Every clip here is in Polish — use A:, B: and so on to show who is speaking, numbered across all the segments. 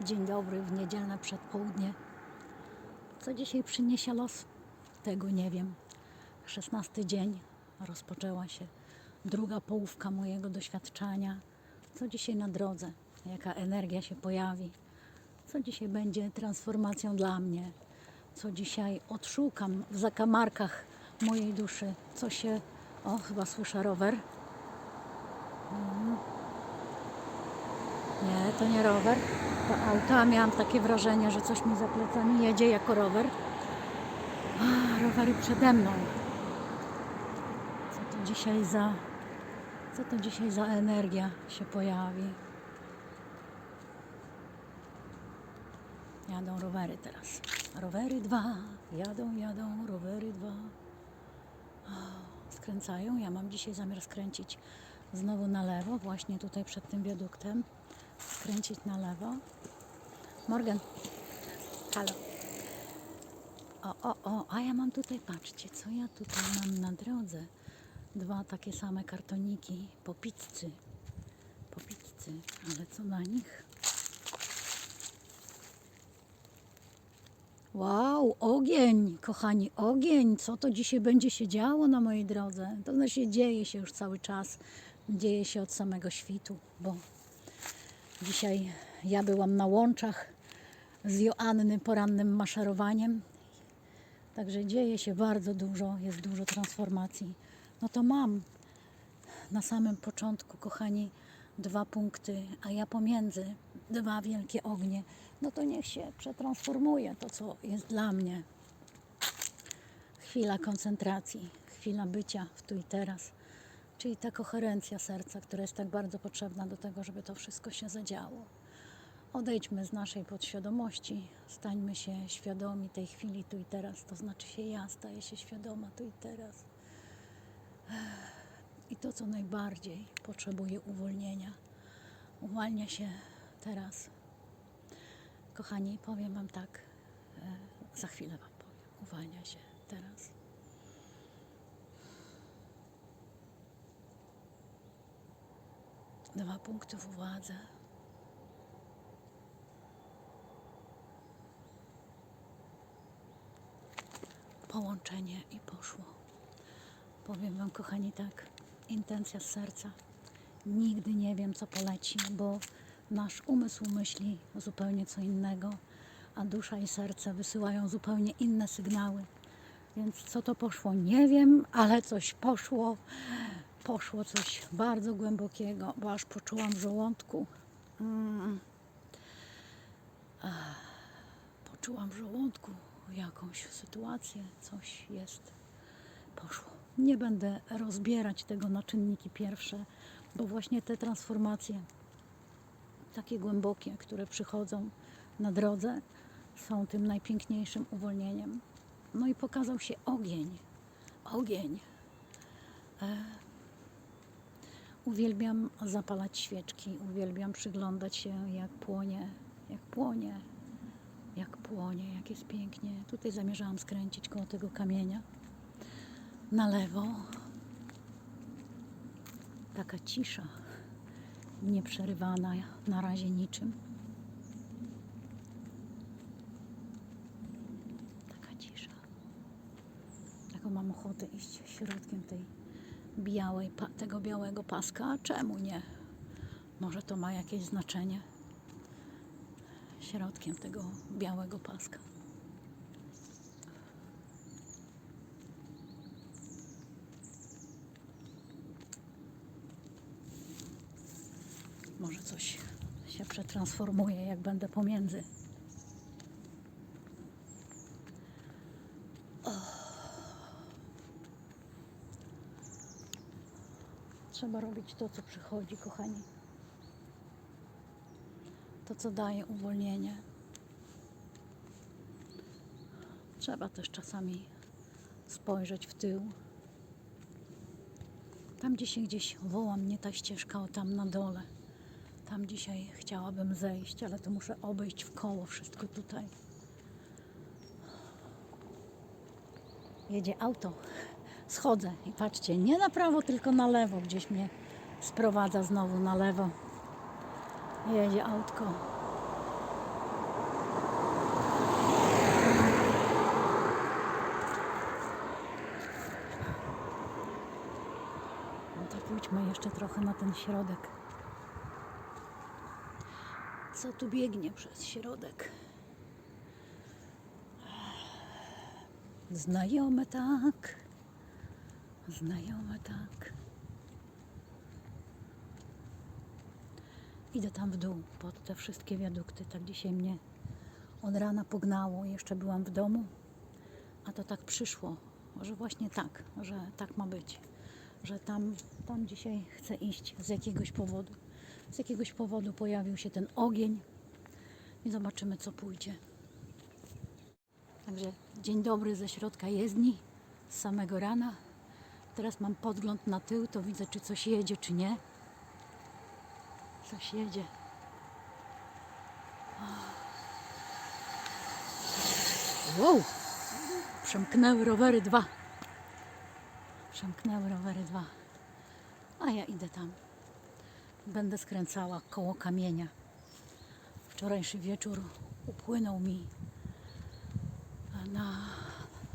A: Dzień dobry w niedzielne przedpołudnie. Co dzisiaj przyniesie los? Tego nie wiem. 16 dzień rozpoczęła się druga połówka mojego doświadczenia. Co dzisiaj na drodze? Jaka energia się pojawi? Co dzisiaj będzie transformacją dla mnie? Co dzisiaj odszukam w zakamarkach mojej duszy? Co się... O, chyba słyszę rower. Nie, to nie rower. To auto, a miałam takie wrażenie, że coś mi za plecami jedzie jako rower. Rowery przede mną. Co to dzisiaj za... Co to dzisiaj za energia się pojawi? Jadą rowery teraz. Rowery dwa. Jadą, jadą, rowery dwa. Skręcają. Ja mam dzisiaj zamiar skręcić znowu na lewo, właśnie tutaj przed tym wiaduktem. Skręcić na lewo. Morgan. Halo. O, o, o, a ja mam tutaj, patrzcie, co ja tutaj mam na drodze. Dwa takie same kartoniki po pizzy. Po pizzy, ale co na nich? Wow, ogień, kochani, ogień. Co to dzisiaj będzie się działo na mojej drodze? To znaczy dzieje się już cały czas. Dzieje się od samego świtu, bo dzisiaj ja byłam na łączach z Joanny porannym maszerowaniem. Także dzieje się bardzo dużo, jest dużo transformacji. No to mam na samym początku, kochani, dwa punkty, a ja pomiędzy dwa wielkie ognie. No to niech się przetransformuje to, co jest dla mnie. Chwila koncentracji, chwila bycia w tu i teraz, czyli ta koherencja serca, która jest tak bardzo potrzebna do tego, żeby to wszystko się zadziało. Odejdźmy z naszej podświadomości, stańmy się świadomi tej chwili tu i teraz, to znaczy się ja staję się świadoma tu i teraz. I to, co najbardziej potrzebuje uwolnienia, uwalnia się teraz. Kochani, powiem Wam tak, e, za chwilę Wam powiem, uwalnia się teraz. Dwa punkty w uwadze. Połączenie i poszło. Powiem Wam, kochani, tak, intencja z serca. Nigdy nie wiem, co poleci, bo nasz umysł myśli zupełnie co innego, a dusza i serce wysyłają zupełnie inne sygnały. Więc co to poszło, nie wiem, ale coś poszło. Poszło coś bardzo głębokiego, bo aż poczułam w żołądku. Mm. Poczułam w żołądku jakąś sytuację, coś jest poszło. Nie będę rozbierać tego na czynniki pierwsze, bo właśnie te transformacje, takie głębokie, które przychodzą na drodze, są tym najpiękniejszym uwolnieniem. No i pokazał się ogień. Ogień. E, uwielbiam zapalać świeczki, uwielbiam przyglądać się, jak płonie, jak płonie, jak płonie, jak jest pięknie. Tutaj zamierzałam skręcić koło tego kamienia na lewo. Taka cisza, nieprzerywana na razie niczym. Taka cisza. Taką mam ochotę iść środkiem tej białej, tego białego paska. A czemu nie? Może to ma jakieś znaczenie. Środkiem tego białego paska. Może coś się przetransformuje, jak będę pomiędzy. Trzeba robić to, co przychodzi, kochani. To, co daje uwolnienie. Trzeba też czasami spojrzeć w tył. Tam dzisiaj gdzieś woła mnie ta ścieżka, o tam na dole. Tam dzisiaj chciałabym zejść, ale to muszę obejść w koło wszystko tutaj. Jedzie auto schodzę i patrzcie, nie na prawo, tylko na lewo, gdzieś mnie sprowadza znowu na lewo. Jedzie autko. No to pójdźmy jeszcze trochę na ten środek. Co tu biegnie przez środek? Znajome tak. Znajome tak. Idę tam w dół pod te wszystkie wiadukty. Tak dzisiaj mnie od rana pognało. Jeszcze byłam w domu, a to tak przyszło, że właśnie tak, że tak ma być. Że tam, tam dzisiaj chcę iść z jakiegoś powodu. Z jakiegoś powodu pojawił się ten ogień i zobaczymy, co pójdzie. Także dzień dobry ze środka jezdni, z samego rana. Teraz mam podgląd na tył, to widzę, czy coś jedzie, czy nie. Coś jedzie. Wow! Przemknęły rowery dwa. Przemknęły rowery dwa. A ja idę tam. Będę skręcała koło kamienia. Wczorajszy wieczór upłynął mi na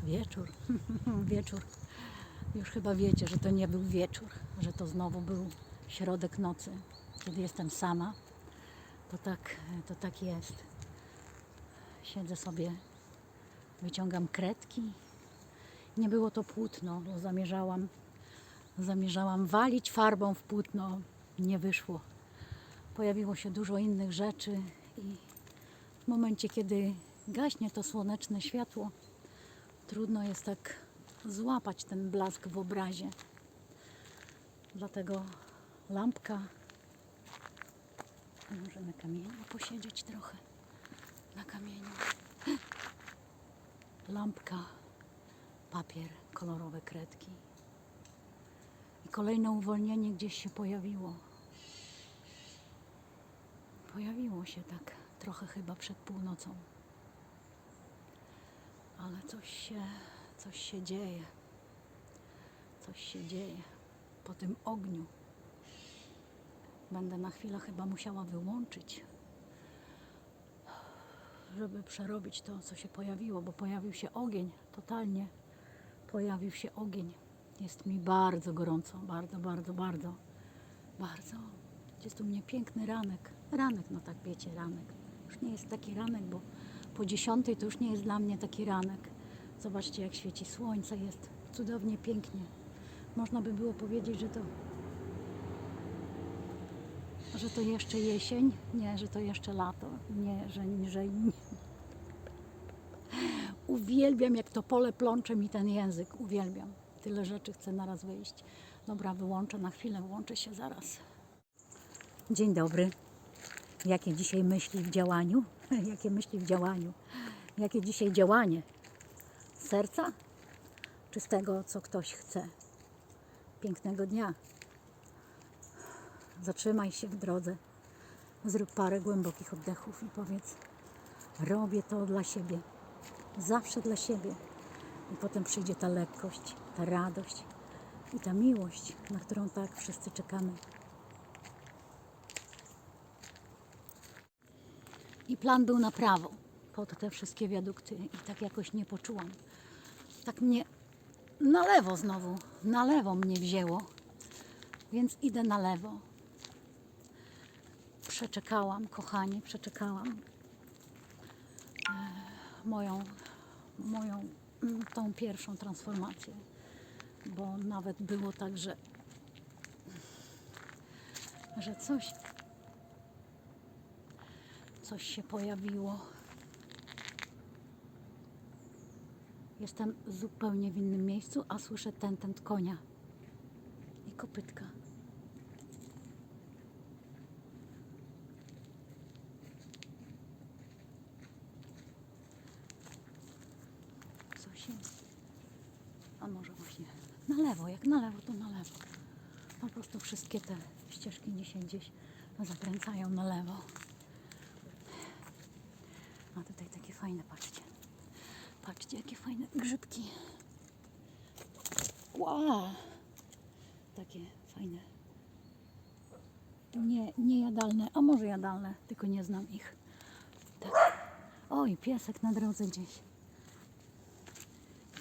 A: wieczór. wieczór. Już chyba wiecie, że to nie był wieczór, że to znowu był środek nocy, kiedy jestem sama. To tak, to tak jest. Siedzę sobie, wyciągam kredki. Nie było to płótno, bo zamierzałam, zamierzałam walić farbą w płótno. Nie wyszło. Pojawiło się dużo innych rzeczy i w momencie, kiedy gaśnie to słoneczne światło, trudno jest tak złapać ten blask w obrazie. Dlatego lampka. Może na kamieniu posiedzieć trochę. Na kamieniu. Lampka, papier, kolorowe kredki. I kolejne uwolnienie gdzieś się pojawiło. Pojawiło się tak trochę chyba przed północą. Ale coś się, coś się dzieje. Coś się dzieje po tym ogniu. Będę na chwilę chyba musiała wyłączyć, żeby przerobić to, co się pojawiło, bo pojawił się ogień, totalnie pojawił się ogień. Jest mi bardzo gorąco, bardzo, bardzo, bardzo, bardzo. Jest u mnie piękny ranek. Ranek, no tak wiecie, ranek. Już nie jest taki ranek, bo po dziesiątej to już nie jest dla mnie taki ranek. Zobaczcie, jak świeci słońce, jest cudownie, pięknie. Można by było powiedzieć, że to że to jeszcze jesień, nie, że to jeszcze lato, nie, że, że nie. Uwielbiam, jak to pole plącze mi ten język, uwielbiam. Tyle rzeczy chcę naraz wyjść. Dobra, wyłączę na chwilę, włączę się zaraz. Dzień dobry. Jakie dzisiaj myśli w działaniu? Jakie myśli w działaniu? Jakie dzisiaj działanie? Serca? Czy z tego, co ktoś chce? Pięknego dnia. Zatrzymaj się w drodze. Zrób parę głębokich oddechów i powiedz: Robię to dla siebie. Zawsze dla siebie. I potem przyjdzie ta lekkość, ta radość i ta miłość, na którą tak wszyscy czekamy. I plan był na prawo, pod te wszystkie wiadukty. I tak jakoś nie poczułam. Tak mnie na lewo znowu, na lewo mnie wzięło. Więc idę na lewo. Przeczekałam, kochani, przeczekałam e, moją, moją tą pierwszą transformację. Bo nawet było tak, że, że coś, coś się pojawiło. Jestem zupełnie w innym miejscu, a słyszę ten, ten konia i kopytka. Coś jest. A może właśnie na lewo, jak na lewo, to na lewo. Po prostu wszystkie te ścieżki dzisiaj gdzieś zakręcają na lewo. A tutaj takie fajne, patrzcie. Patrzcie, jakie fajne grzybki. Wow! Takie fajne. Nie, jadalne, a może jadalne, tylko nie znam ich. Tak. Oj, piesek na drodze gdzieś.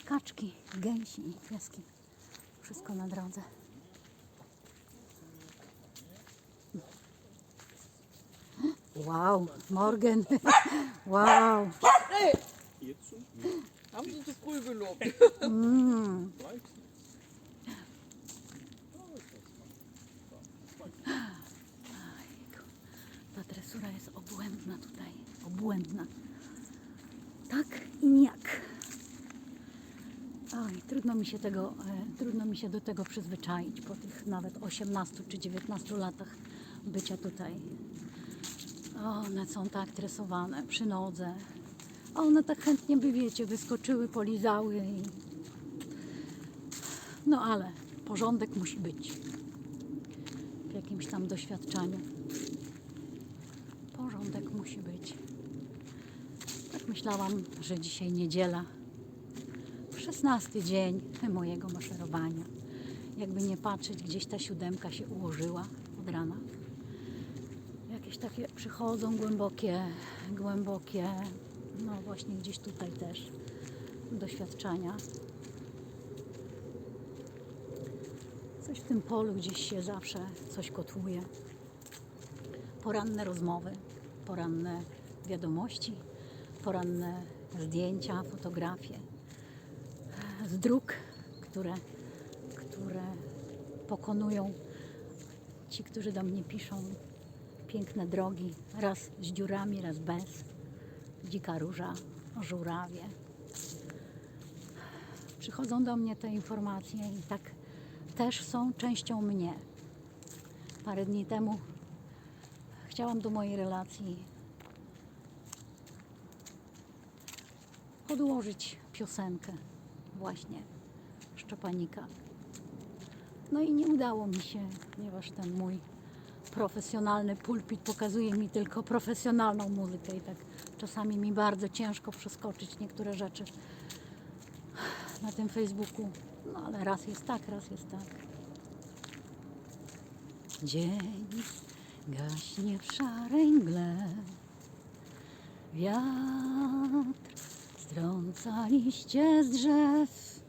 A: Kaczki, gęsi i pieski. Wszystko na drodze. Wow, Morgan. Wow.
B: Jetzt schon?
C: Haben Sie zu früh gelobt?
A: Mm. Ta dresura jest obłędna tutaj. Obłędna. Tak i nijak. Oj, trudno mi się tego, e, trudno mi się do tego przyzwyczaić po tych nawet 18 czy 19 latach bycia tutaj. O, one są tak tresowane przy nodze. A one tak chętnie by, wiecie, wyskoczyły, polizały i... No ale porządek musi być w jakimś tam doświadczeniu. Porządek musi być. Tak myślałam, że dzisiaj niedziela. 16 dzień mojego maszerowania. Jakby nie patrzeć, gdzieś ta siódemka się ułożyła od rana. Jakieś takie przychodzą głębokie, głębokie, no właśnie gdzieś tutaj też doświadczenia. Coś w tym polu gdzieś się zawsze coś kotłuje. Poranne rozmowy, poranne wiadomości, poranne zdjęcia, fotografie z dróg, które, które pokonują ci, którzy do mnie piszą. Piękne drogi, raz z dziurami, raz bez. Dzika róża, żurawie. Przychodzą do mnie te informacje i tak też są częścią mnie. Parę dni temu chciałam do mojej relacji podłożyć piosenkę właśnie Szczepanika. No i nie udało mi się, ponieważ ten mój profesjonalny pulpit pokazuje mi tylko profesjonalną muzykę i tak czasami mi bardzo ciężko przeskoczyć niektóre rzeczy na tym Facebooku. No ale raz jest tak, raz jest tak. Dzień gaśnie w szarej mgle. Wiatr strąca liście z drzew.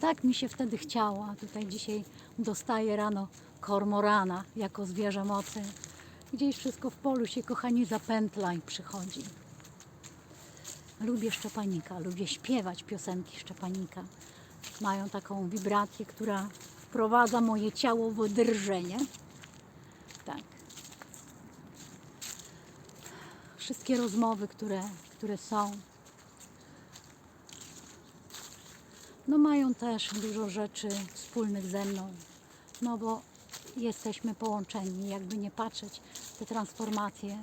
A: Tak mi się wtedy chciało, tutaj dzisiaj dostaję rano kormorana jako zwierzę mocy. Gdzieś wszystko w polu się, kochani, zapętla i przychodzi. Lubię Szczepanika, lubię śpiewać piosenki Szczepanika. Mają taką wibrację, która wprowadza moje ciało w drżenie. Tak. Wszystkie rozmowy, które, które są, no mają też dużo rzeczy wspólnych ze mną. No bo jesteśmy połączeni, jakby nie patrzeć, te transformacje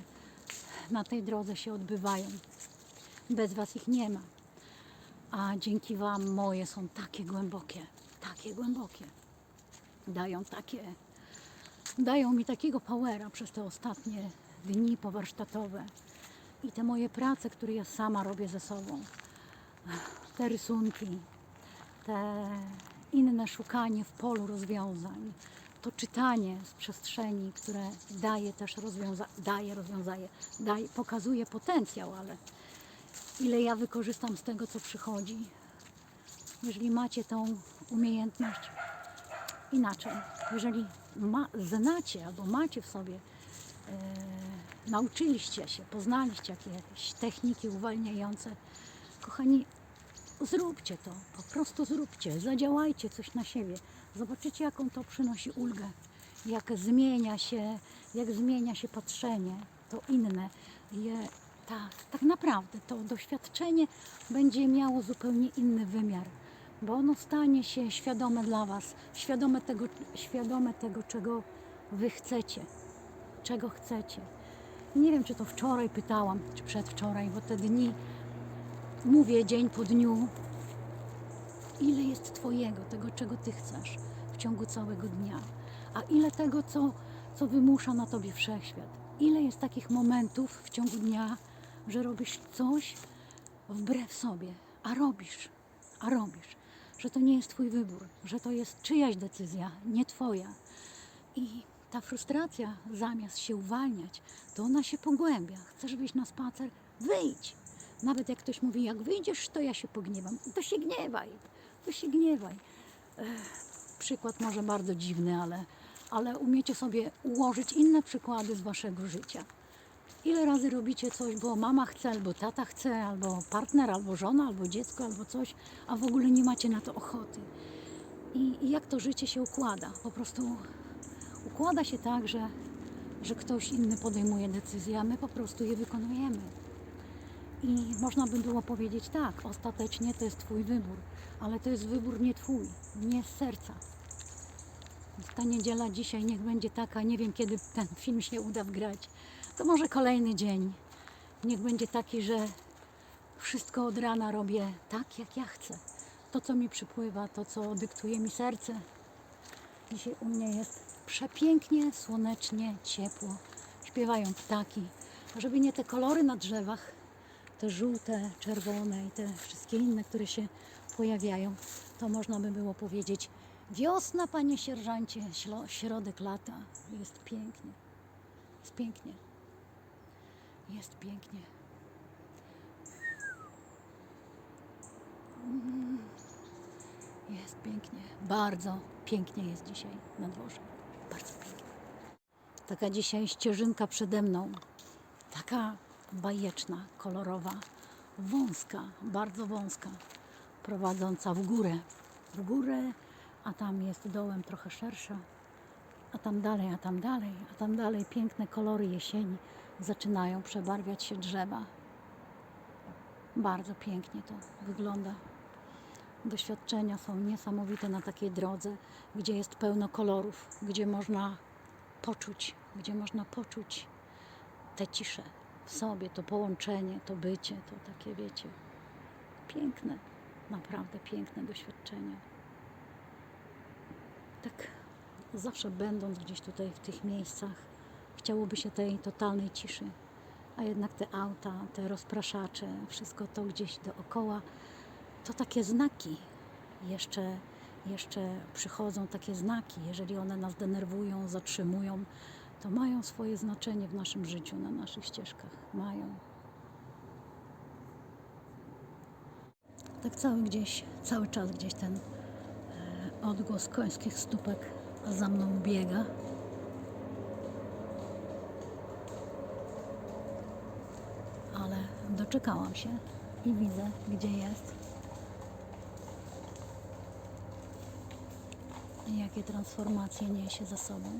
A: na tej drodze się odbywają. Bez Was ich nie ma. A dzięki Wam moje są takie głębokie, takie głębokie. Dają takie, dają mi takiego powera przez te ostatnie dni powarsztatowe. I te moje prace, które ja sama robię ze sobą. Te rysunki, te inne szukanie w polu rozwiązań, to czytanie z przestrzeni, które daje też rozwiąza daje, rozwiązaje, daje, pokazuje potencjał, ale ile ja wykorzystam z tego, co przychodzi. Jeżeli macie tą umiejętność inaczej, jeżeli ma, znacie albo macie w sobie, e, nauczyliście się, poznaliście jakieś techniki uwalniające, kochani, zróbcie to, po prostu zróbcie, zadziałajcie coś na siebie. Zobaczycie, jaką to przynosi ulgę, jak zmienia się, jak zmienia się patrzenie, to inne. Je, tak, tak naprawdę to doświadczenie będzie miało zupełnie inny wymiar, bo ono stanie się świadome dla Was, świadome tego, świadome tego czego Wy chcecie, czego chcecie. Nie wiem, czy to wczoraj pytałam, czy przedwczoraj, bo te dni mówię dzień po dniu, ile jest Twojego, tego, czego Ty chcesz w ciągu całego dnia, a ile tego, co, co wymusza na Tobie wszechświat. Ile jest takich momentów w ciągu dnia, że robisz coś wbrew sobie, a robisz, a robisz, że to nie jest Twój wybór, że to jest czyjaś decyzja, nie Twoja. I ta frustracja, zamiast się uwalniać, to ona się pogłębia. Chcesz wyjść na spacer? Wyjdź! Nawet jak ktoś mówi, jak wyjdziesz, to ja się pogniewam. To się gniewaj, to się gniewaj. Przykład może bardzo dziwny, ale, ale umiecie sobie ułożyć inne przykłady z waszego życia. Ile razy robicie coś, bo mama chce, albo tata chce, albo partner, albo żona, albo dziecko, albo coś, a w ogóle nie macie na to ochoty. I, i jak to życie się układa? Po prostu układa się tak, że, że ktoś inny podejmuje decyzje, a my po prostu je wykonujemy. I można by było powiedzieć tak, ostatecznie to jest Twój wybór, ale to jest wybór nie Twój, nie z serca. Ta niedziela dzisiaj niech będzie taka, nie wiem kiedy ten film się uda wgrać, to może kolejny dzień. Niech będzie taki, że wszystko od rana robię tak, jak ja chcę. To, co mi przypływa, to, co dyktuje mi serce. Dzisiaj u mnie jest przepięknie, słonecznie, ciepło. Śpiewają ptaki. A żeby nie te kolory na drzewach, te żółte, czerwone i te wszystkie inne, które się pojawiają, to można by było powiedzieć wiosna, panie sierżancie, środek lata. Jest pięknie. Jest pięknie. Jest pięknie. Mm. Jest pięknie. Bardzo pięknie jest dzisiaj na dworze. Bardzo pięknie. Taka dzisiaj ścieżynka przede mną. Taka bajeczna, kolorowa, wąska, bardzo wąska, prowadząca w górę. W górę, a tam jest dołem trochę szersza, a tam dalej, a tam dalej, a tam dalej piękne kolory jesieni zaczynają przebarwiać się drzewa. Bardzo pięknie to wygląda. Doświadczenia są niesamowite na takiej drodze, gdzie jest pełno kolorów, gdzie można poczuć, gdzie można poczuć tę ciszę w sobie, to połączenie, to bycie, to takie wiecie, piękne, naprawdę piękne doświadczenia. Tak zawsze będąc gdzieś tutaj w tych miejscach, chciałoby się tej totalnej ciszy, a jednak te auta, te rozpraszacze, wszystko to gdzieś dookoła, to takie znaki jeszcze, jeszcze przychodzą takie znaki, jeżeli one nas denerwują, zatrzymują, to mają swoje znaczenie w naszym życiu, na naszych ścieżkach. Mają. Tak cały gdzieś, cały czas gdzieś ten e, odgłos końskich stópek za mną biega. Ale doczekałam się i widzę, gdzie jest. Jakie transformacje niesie za sobą.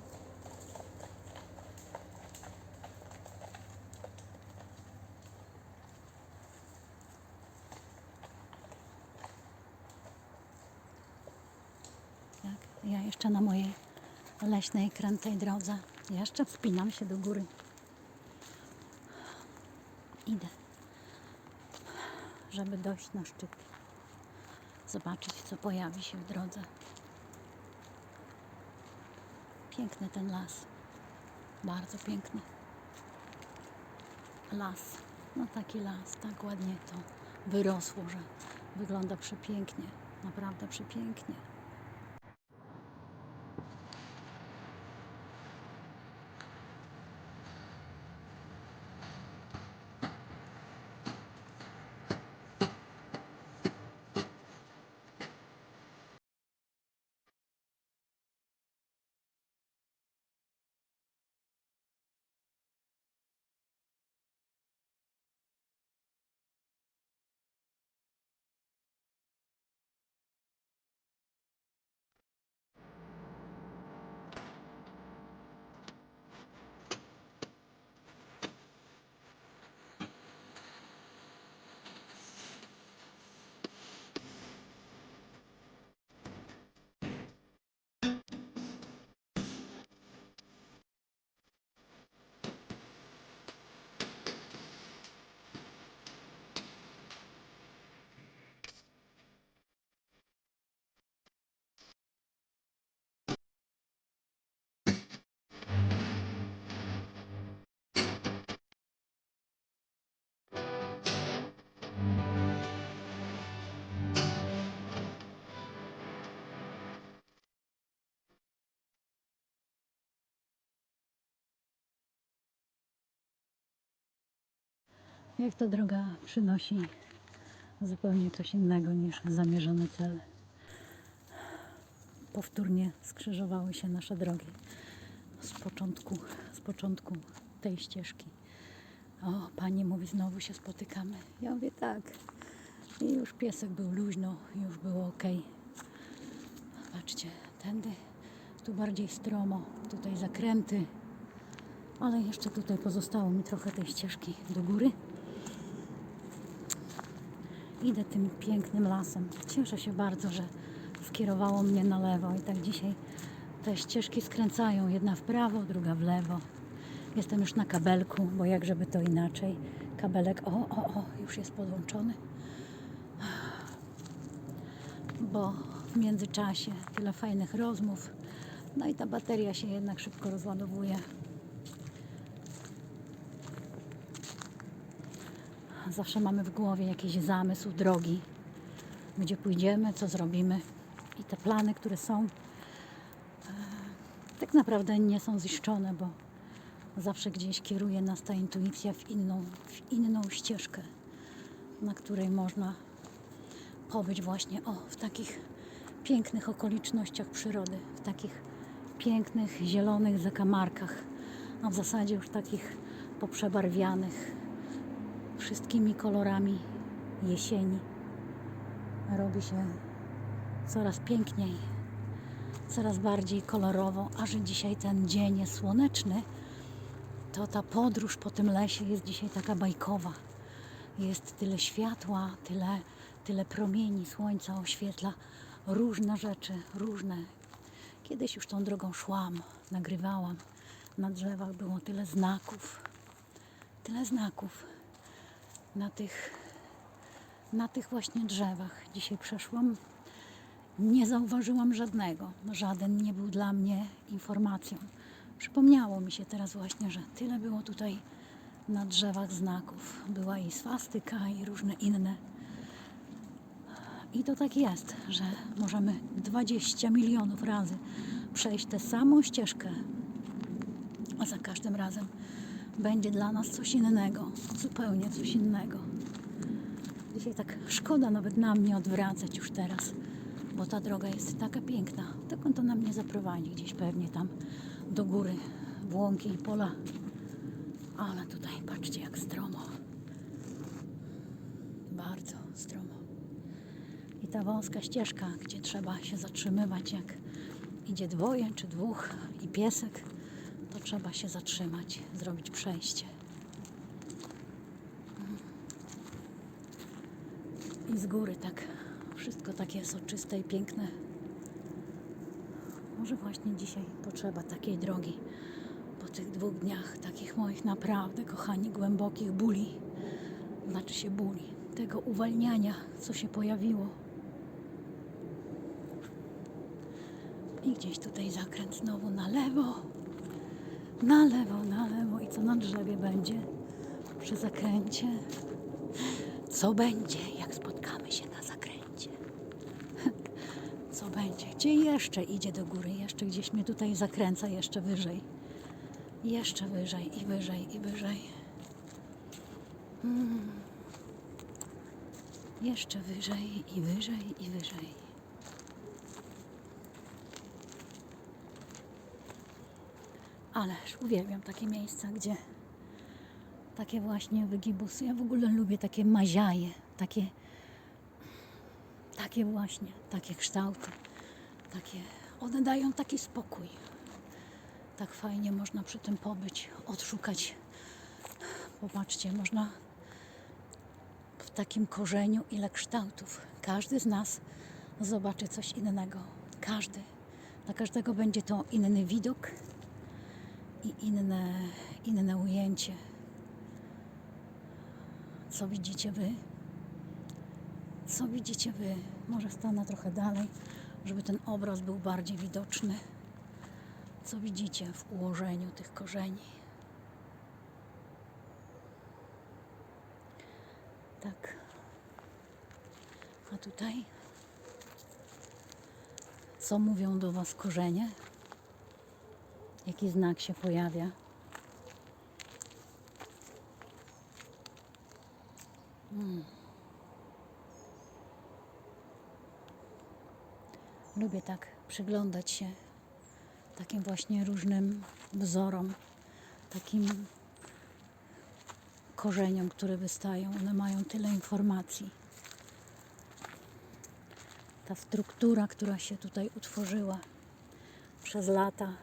A: Tak, ja jeszcze na mojej leśnej, krętej drodze. Jeszcze wspinam się do góry. Idę, żeby dojść na szczyt. Zobaczyć, co pojawi się w drodze. Piękny ten las. Bardzo piękny. Las. No taki las, tak ładnie to wyrosło, że wygląda przepięknie. Naprawdę przepięknie. Jak ta droga przynosi zupełnie coś innego niż zamierzony cel. Powtórnie skrzyżowały się nasze drogi z początku, z początku tej ścieżki. O, pani mówi, znowu się spotykamy. Ja mówię tak. I już piesek był luźno, już było ok. Patrzcie, tędy, tu bardziej stromo, tutaj zakręty. Ale jeszcze tutaj pozostało mi trochę tej ścieżki do góry. Idę tym pięknym lasem. Cieszę się bardzo, że skierowało mnie na lewo i tak dzisiaj te ścieżki skręcają. Jedna w prawo, druga w lewo. Jestem już na kabelku, bo jak żeby to inaczej. Kabelek, o, o, o, już jest podłączony. Bo w międzyczasie tyle fajnych rozmów. No i ta bateria się jednak szybko rozładowuje. Zawsze mamy w głowie jakiś zamysł drogi, gdzie pójdziemy, co zrobimy. I te plany, które są, e, tak naprawdę nie są ziszczone, bo zawsze gdzieś kieruje nas ta intuicja w inną, w inną ścieżkę, na której można pobyć właśnie o, w takich pięknych okolicznościach przyrody, w takich pięknych, zielonych zakamarkach, a w zasadzie już takich poprzebarwianych wszystkimi kolorami jesieni. Robi się coraz piękniej, coraz bardziej kolorowo, a że dzisiaj ten dzień jest słoneczny, to ta podróż po tym lesie jest dzisiaj taka bajkowa. Jest tyle światła, tyle, tyle promieni słońca oświetla różne rzeczy, różne. Kiedyś już tą drogą szłam, nagrywałam. Na drzewach było tyle znaków, tyle znaków na tych, na tych właśnie drzewach. Dzisiaj przeszłam, nie zauważyłam żadnego. Żaden nie był dla mnie informacją. Przypomniało mi się teraz właśnie, że tyle było tutaj na drzewach znaków. Była i swastyka, i różne inne. I to tak jest, że możemy 20 milionów razy przejść tę samą ścieżkę, a za każdym razem będzie dla nas coś innego, zupełnie coś innego. Dzisiaj tak szkoda nawet na mnie odwracać już teraz, bo ta droga jest taka piękna. Dokąd to nam nie zaprowadzi? Gdzieś pewnie tam do góry, w łąki i pola. Ale tutaj patrzcie jak stromo. Bardzo stromo. I ta wąska ścieżka, gdzie trzeba się zatrzymywać, jak idzie dwoje czy dwóch i piesek, trzeba się zatrzymać, zrobić przejście. I z góry tak wszystko takie soczyste i piękne. Może właśnie dzisiaj potrzeba takiej drogi po tych dwóch dniach, takich moich naprawdę, kochani, głębokich bóli. Znaczy się bóli, tego uwalniania, co się pojawiło. I gdzieś tutaj zakręt znowu na lewo, na lewo, na lewo. I co na drzewie będzie przy zakręcie? Co będzie, jak spotkamy się na zakręcie? Co będzie? Gdzie jeszcze idzie do góry? Jeszcze gdzieś mnie tutaj zakręca, jeszcze wyżej. Jeszcze wyżej i wyżej i wyżej. Mm. Jeszcze wyżej i wyżej i wyżej. Ależ uwielbiam takie miejsca, gdzie takie właśnie wygibusy. Ja w ogóle lubię takie maziaje, takie, takie właśnie, takie kształty. Takie, one dają taki spokój. Tak fajnie można przy tym pobyć, odszukać. Popatrzcie, można w takim korzeniu ile kształtów. Każdy z nas zobaczy coś innego. Każdy. Dla każdego będzie to inny widok i inne, inne ujęcie. Co widzicie wy? Co widzicie wy? Może stanę trochę dalej, żeby ten obraz był bardziej widoczny. Co widzicie w ułożeniu tych korzeni? Tak. A tutaj? Co mówią do Was korzenie? Jaki znak się pojawia? Mm. Lubię tak przyglądać się takim właśnie różnym wzorom, takim korzeniom, które wystają. One mają tyle informacji. Ta struktura, która się tutaj utworzyła przez lata,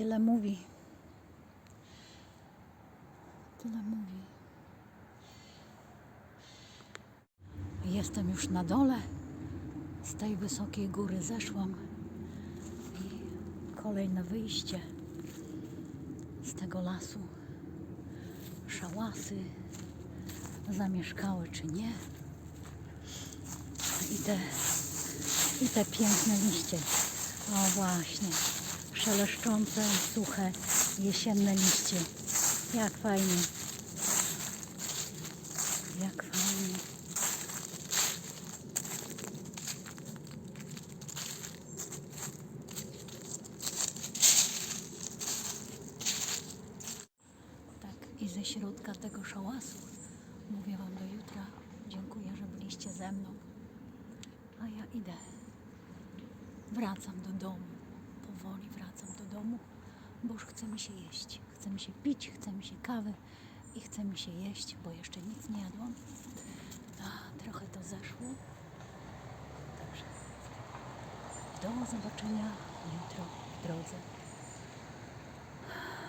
A: tyle mówi. Tyle mówi. Jestem już na dole. Z tej wysokiej góry zeszłam i kolejne wyjście z tego lasu. Szałasy, zamieszkałe czy nie. I te, i te piękne liście. O właśnie, szeleszczące, suche, jesienne liście. Jak fajnie. Jak fajnie. Tak, i ze środka tego szałasu mówię Wam do jutra. Dziękuję, że byliście ze mną. A ja idę. Wracam do domu. Powoli wracam do domu, bo już chce mi się jeść. Chce mi się pić, chce mi się kawy i chce mi się jeść, bo jeszcze nic nie jadłam. A, trochę to zeszło. Do zobaczenia jutro w drodze.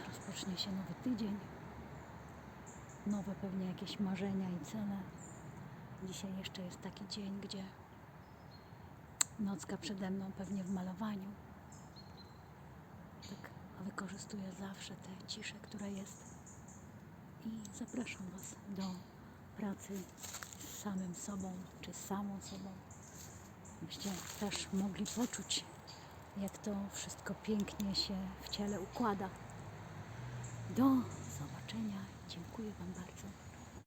A: Rozpocznie się nowy tydzień. Nowe pewnie jakieś marzenia i cele. Dzisiaj jeszcze jest taki dzień, gdzie nocka przede mną pewnie w malowaniu. Wykorzystuję zawsze tę ciszę, która jest. I zapraszam Was do pracy z samym sobą, czy samą sobą. Byście też mogli poczuć, jak to wszystko pięknie się w ciele układa. Do zobaczenia. Dziękuję Wam bardzo.